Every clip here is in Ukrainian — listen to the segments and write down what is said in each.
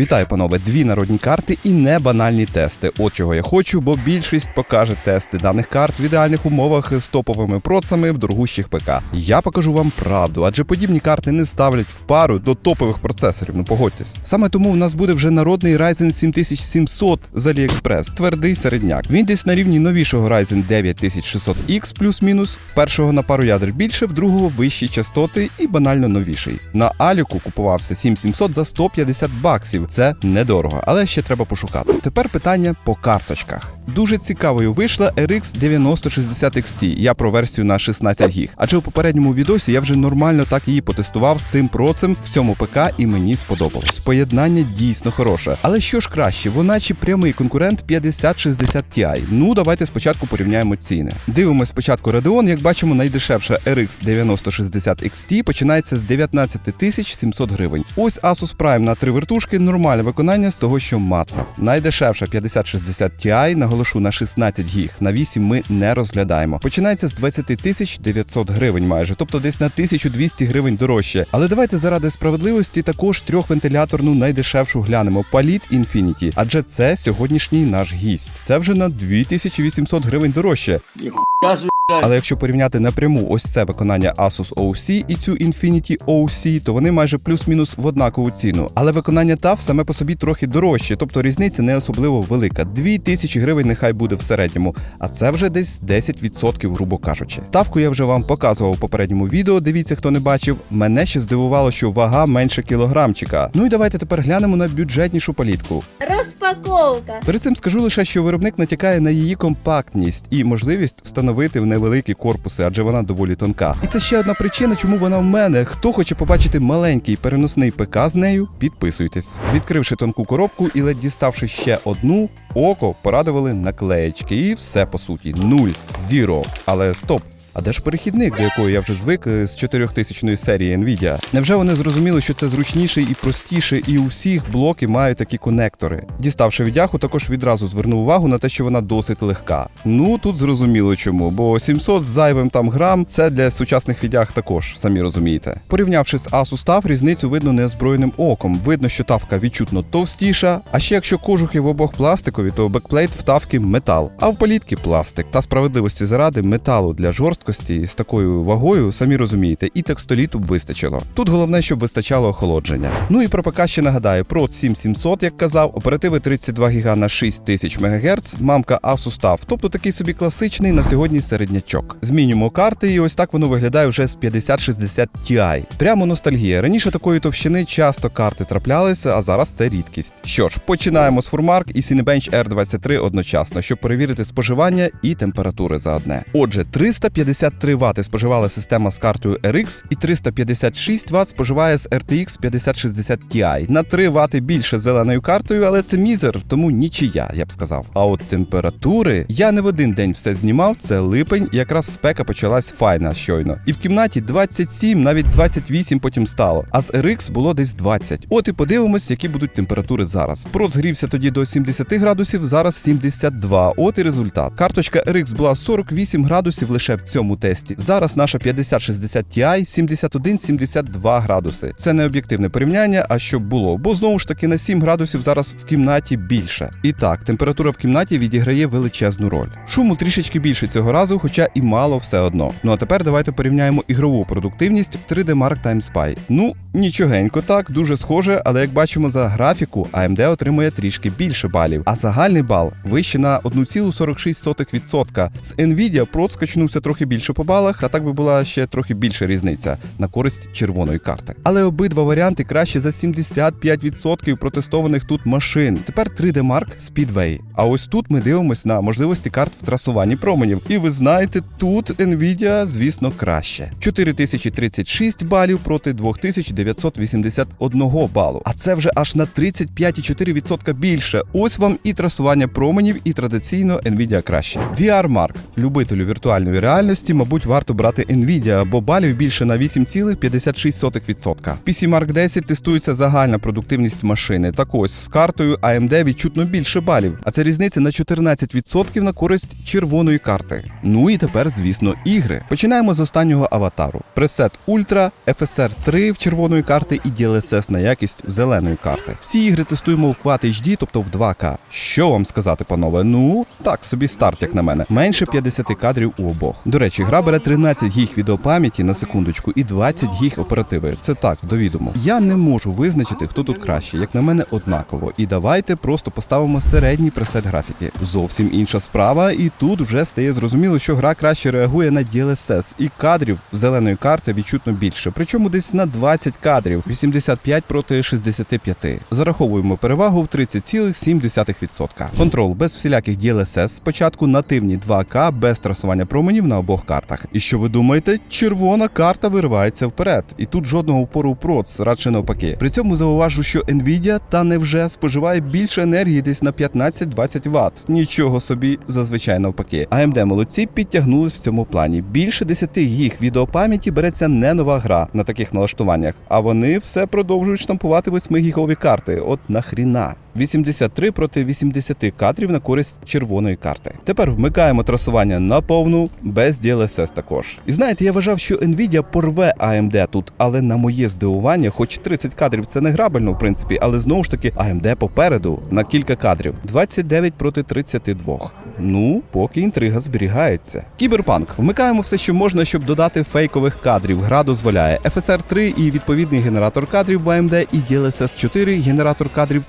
Вітаю, панове! Дві народні карти і не банальні тести. От чого я хочу, бо більшість покаже тести даних карт в ідеальних умовах з топовими процами в дорогущих ПК. Я покажу вам правду, адже подібні карти не ставлять в пару до топових процесорів. Ну погодьтесь. Саме тому в нас буде вже народний Ryzen 7700 з AliExpress, твердий середняк. Він десь на рівні новішого Ryzen 9600X плюс-мінус. Першого на пару ядер більше, в другого вищі частоти і банально новіший. На Аліку купувався 7700 за 150 баксів. Це недорого, але ще треба пошукати. Тепер питання по карточках. Дуже цікавою вийшла RX 9060 XT. Я про версію на 16 гіг. Адже у попередньому відосі я вже нормально так її потестував з цим процем в цьому ПК, і мені сподобалось. Поєднання дійсно хороше. Але що ж краще, вона чи прямий конкурент 5060 Ti? Ну давайте спочатку порівняємо ціни. Дивимось спочатку Radeon, як бачимо, найдешевша RX 9060 XT починається з 19 700 гривень. Ось Asus Prime на три вертушки, нормальне виконання з того, що мацав. Найдешевша 5060 Ti, наголошу на 16 гіг. На 8 ми не розглядаємо. Починається з 20 тисяч 900 гривень майже, тобто десь на 1200 гривень дорожче. Але давайте заради справедливості також трьохвентиляторну найдешевшу глянемо Palit Infinity, адже це сьогоднішній наш гість. Це вже на 2800 гривень дорожче. Але якщо порівняти напряму ось це виконання Asus OC і цю Infinity OC, то вони майже плюс-мінус в однакову ціну. Але виконання TAF саме по собі трохи дорожче, тобто різниця не особливо велика. 2000 гривень нехай буде в середньому, а це вже десь 10%, грубо кажучи. Тавку я вже вам показував у попередньому відео. Дивіться, хто не бачив. Мене ще здивувало, що вага менше кілограмчика. Ну і давайте тепер глянемо на бюджетнішу палітку. Розпаковка. Перед цим скажу лише, що виробник натякає на її компактність і можливість встановити в невеликі корпуси, адже вона доволі тонка. І це ще одна причина, чому вона в мене. Хто хоче побачити маленький переносний ПК з нею, підписуйтесь. Відкривши тонку коробку і ледь діставши ще одну, око порадували наклеєчки. І все по суті нуль, зіро. Але стоп. А де ж перехідник, до якого я вже звик е, з 4000 серії Nvidia? Невже вони зрозуміли, що це зручніше і простіше, і у всіх блоки мають такі конектори? Діставши відяху, також відразу звернув увагу на те, що вона досить легка. Ну тут зрозуміло чому, бо 700 з зайвим там грам це для сучасних відяг також, самі розумієте. Порівнявши з Asus TAF, різницю видно неозброєним оком. Видно, що тавка відчутно товстіша. А ще якщо кожухи в обох пластикові, то бекплейт в тавки метал, а в політки пластик. Та справедливості заради металу для жорсткості з такою вагою, самі розумієте, і текстоліту б вистачило. Тут головне, щоб вистачало охолодження. Ну і про ПК ще нагадаю: Pro 7700, як казав, оперативи 32 ГБ на 6000 МГц, мамка Asus TUF, тобто такий собі класичний на сьогодні середнячок. Змінюємо карти, і ось так воно виглядає вже з 5060 Ti. Прямо ностальгія. Раніше такої товщини часто карти траплялися, а зараз це рідкість. Що ж, починаємо з Furmark і Cinebench R23 одночасно, щоб перевірити споживання і температури за одне. Отже, 353 Вт споживала система з картою RX і 356 Вт споживає з RTX 5060 Ti. На 3 Вт більше зеленою картою, але це мізер, тому нічия, я б сказав. А от температури я не в один день все знімав. Це липень, якраз спека почалась файна щойно. І в кімнаті 27, навіть 28 потім стало. А з RX було десь 20. От і подивимось, які будуть температури зараз. Прот згрівся тоді до 70 градусів, зараз 72. От і результат. Карточка RX була 48 градусів лише в цьому тесті. Зараз наша 5060 Ti 71-72 градуси. Це не об'єктивне порівняння, а щоб було, бо знову ж таки на 7 градусів зараз в кімнаті більше. І так, температура в кімнаті відіграє величезну роль. Шуму трішечки більше цього разу, хоча і мало все одно. Ну а тепер давайте порівняємо ігрову продуктивність 3D Mark Time Spy. Ну, нічогенько так, дуже схоже, але як бачимо за графіку, AMD отримує трішки більше балів, а загальний бал вище на 1,46%. З Nvidia прот скачнувся трохи більше по балах, а так би була ще трохи більша різниця на користь червоної карти. Але обидва варіанти краще за 75% протестованих тут машин. Тепер 3D Mark Speedway. А ось тут ми дивимось на можливості карт в трасуванні променів. І ви знаєте, тут Nvidia, звісно, краще. 4036 балів проти 2981 балу. А це вже аж на 35,4% більше. Ось вам і трасування променів, і традиційно Nvidia краще. VR Mark любителю віртуальної реальності якості, мабуть, варто брати Nvidia, бо балів більше на 8,56%. PC Mark 10 тестується загальна продуктивність машини. Так ось з картою AMD відчутно більше балів, а це різниця на 14% на користь червоної карти. Ну і тепер, звісно, ігри. Починаємо з останнього аватару. Пресет Ultra, FSR 3 в червоної карти і DLSS на якість в зеленої карти. Всі ігри тестуємо в Quad HD, тобто в 2К. Що вам сказати, панове? Ну так собі старт, як на мене. Менше 50 кадрів у обох. До речі, гра бере 13 гіг відеопам'яті на секундочку і 20 гіг оперативи. Це так, до відомо. Я не можу визначити, хто тут краще, як на мене, однаково. І давайте просто поставимо середній пресет графіки. Зовсім інша справа, і тут вже стає зрозуміло, що гра краще реагує на DLSS, і кадрів зеленої карти відчутно більше. Причому десь на 20 кадрів, 85 проти 65. Зараховуємо перевагу в 30,7%. Контрол без всіляких DLSS, спочатку нативні 2К без трасування променів на обох картах. І що ви думаєте? Червона карта виривається вперед, і тут жодного упору проц, радше навпаки. При цьому зауважу, що Nvidia та невже споживає більше енергії десь на 15-20 Вт. Нічого собі, зазвичай навпаки. AMD молодці підтягнулись в цьому плані. Більше 10 гіг відеопам'яті береться не нова гра на таких налаштуваннях, а вони все продовжують штампувати 8 гігові карти. От нахріна. 83 проти 80 кадрів на користь червоної карти. Тепер вмикаємо трасування на повну, без DLSS також. І знаєте, я вважав, що Nvidia порве AMD тут, але на моє здивування, хоч 30 кадрів це не грабельно, в принципі, але знову ж таки AMD попереду на кілька кадрів. 29 проти 32. Ну, поки інтрига зберігається. Кіберпанк. Вмикаємо все, що можна, щоб додати фейкових кадрів. Гра дозволяє FSR 3 і відповідний генератор кадрів в AMD, і DLSS 4 генератор кадрів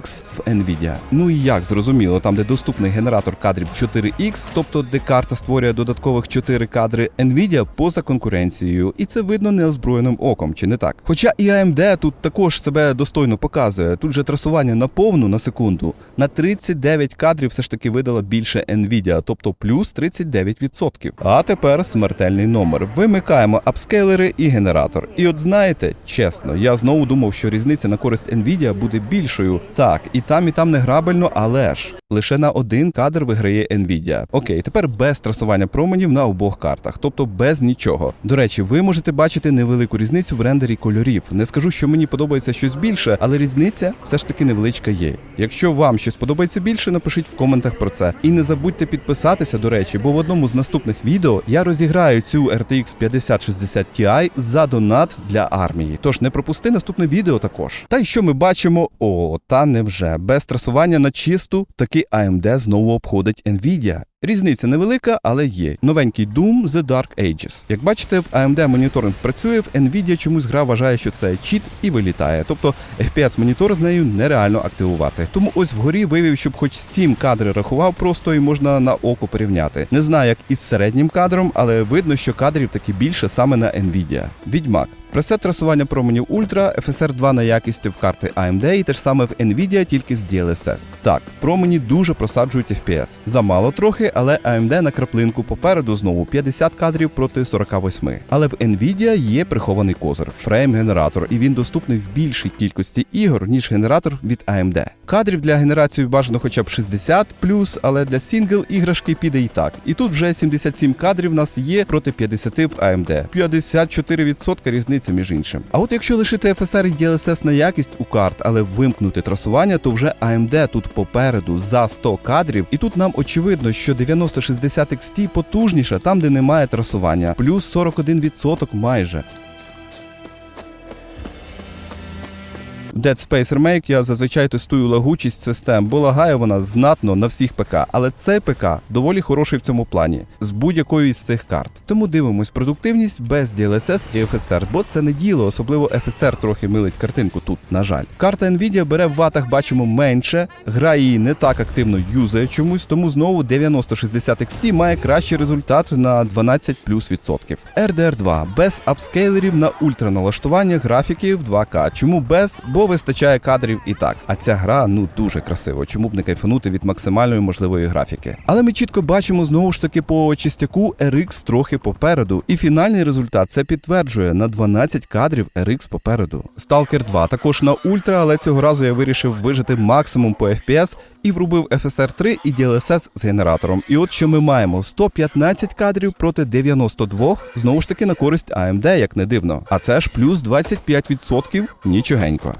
4X в Nvidia. Ну і як зрозуміло, там, де доступний генератор кадрів 4X, тобто де карта створює додаткових 4 кадри, Nvidia поза конкуренцією, і це видно неозброєним оком, чи не так? Хоча і AMD тут також себе достойно показує. Тут же трасування на повну на секунду на 39 кадрів все ж таки видала більше Nvidia, тобто плюс 39%. А тепер смертельний номер. Вимикаємо апскейлери і генератор. І от знаєте, чесно, я знову думав, що різниця на користь Nvidia буде більшою. Так, і там, і там не грабельно, але ж лише на один кадр виграє Nvidia. Окей, тепер без трасування променів на обох картах, тобто без нічого. До речі, ви можете бачити невелику різницю в рендері кольорів. Не скажу, що мені подобається щось більше, але різниця все ж таки невеличка є. Якщо вам щось подобається більше, напишіть в коментах про це. І не забудьте підписатися, до речі, бо в одному з наступних відео я розіграю цю RTX 5060 Ti за донат для армії. Тож не пропусти наступне відео також. Та й що ми бачимо? О, та невже без трасування на чисту таки AMD знову обходить Nvidia. Різниця невелика, але є. Новенький Doom The Dark Ages. Як бачите, в AMD моніторинг працює, в Nvidia чомусь гра вважає, що це чіт і вилітає. Тобто FPS монітор з нею нереально активувати. Тому ось вгорі вивів, щоб хоч Steam кадри рахував просто і можна на око порівняти. Не знаю, як із середнім кадром, але видно, що кадрів таки більше саме на Nvidia. Відьмак. Пресет трасування променів Ultra, FSR 2 на якість в карти AMD і те ж саме в Nvidia, тільки з DLSS. Так, промені дуже просаджують FPS. Замало трохи, але AMD на краплинку попереду знову 50 кадрів проти 48. Але в Nvidia є прихований козир фрейм-генератор, і він доступний в більшій кількості ігор, ніж генератор від AMD. Кадрів для генерації бажано хоча б 60 але для сінгл іграшки піде і так. І тут вже 77 кадрів в нас є проти 50 в AMD. 54% різниця між іншим. А от якщо лишити FSR і DLSS на якість у карт, але вимкнути трасування, то вже AMD тут попереду за 100 кадрів, і тут нам очевидно, що 9060 XT потужніша там, де немає трасування, плюс 41% майже. Dead Space Remake я зазвичай тестую лагучість систем, бо лагає вона знатно на всіх ПК, але цей ПК доволі хороший в цьому плані з будь-якою із цих карт. Тому дивимось продуктивність без DLSS і FSR, бо це не діло, особливо FSR трохи милить картинку тут, на жаль. Карта Nvidia бере в ватах, бачимо менше, гра її не так активно юзає чомусь, тому знову 9060 XT має кращий результат на 12 плюс відсотків. RDR 2 без апскейлерів на ультраналаштування графіки в 2К. Чому без? Бо вистачає кадрів і так. А ця гра ну дуже красиво. Чому б не кайфанути від максимальної можливої графіки? Але ми чітко бачимо знову ж таки по частяку RX трохи попереду, і фінальний результат це підтверджує на 12 кадрів RX попереду. Stalker 2 також на ультра, але цього разу я вирішив вижити максимум по FPS і врубив FSR 3 і DLSS з генератором. І от що ми маємо: 115 кадрів проти 92, знову ж таки на користь AMD, як не дивно. А це ж плюс 25% нічогенько.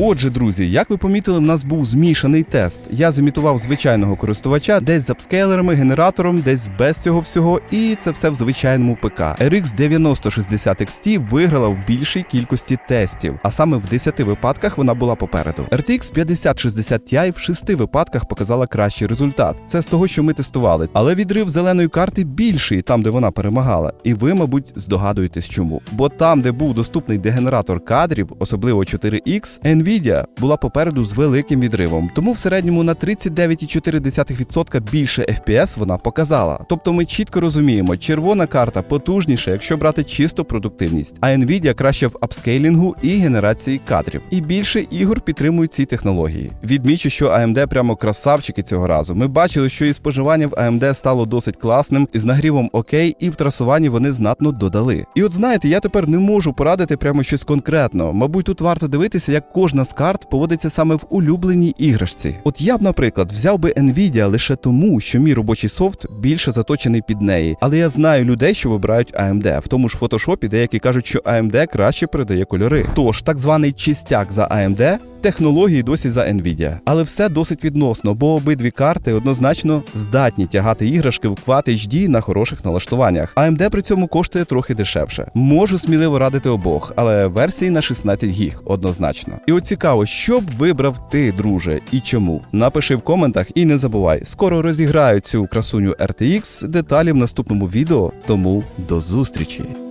Отже, друзі, як ви помітили, в нас був змішаний тест. Я зімітував звичайного користувача, десь з апскейлерами, генератором, десь без цього всього, і це все в звичайному ПК. RX 9060 XT виграла в більшій кількості тестів, а саме в 10 випадках вона була попереду. RTX 5060 Ti в 6 випадках показала кращий результат. Це з того, що ми тестували. Але відрив зеленої карти більший, там де вона перемагала. І ви, мабуть, здогадуєтесь чому. Бо там, де був доступний дегенератор кадрів, особливо 4X, Nvidia була попереду з великим відривом. Тому в середньому на 39,4% більше FPS вона показала. Тобто ми чітко розуміємо, червона карта потужніша, якщо брати чисто продуктивність, а Nvidia краще в апскейлінгу і генерації кадрів. І більше ігор підтримують ці технології. Відмічу, що AMD прямо красавчики цього разу. Ми бачили, що і споживання в AMD стало досить класним, з нагрівом окей, і в трасуванні вони знатно додали. І от знаєте, я тепер не можу порадити прямо щось конкретно. Мабуть, тут варто дивитися, як кожна з карт поводиться саме в улюбленій іграшці. От я б, наприклад, взяв би Nvidia лише тому, що мій робочий софт більше заточений під неї. Але я знаю людей, що вибирають AMD. В тому ж фотошопі деякі кажуть, що AMD краще передає кольори. Тож так званий чистяк за AMD Технології досі за Nvidia. Але все досить відносно, бо обидві карти однозначно здатні тягати іграшки в Quad HD на хороших налаштуваннях. AMD при цьому коштує трохи дешевше. Можу сміливо радити обох, але версії на 16 гіг однозначно. І от цікаво, що б вибрав ти, друже, і чому? Напиши в коментах і не забувай, скоро розіграю цю красуню RTX, деталі в наступному відео, тому до зустрічі!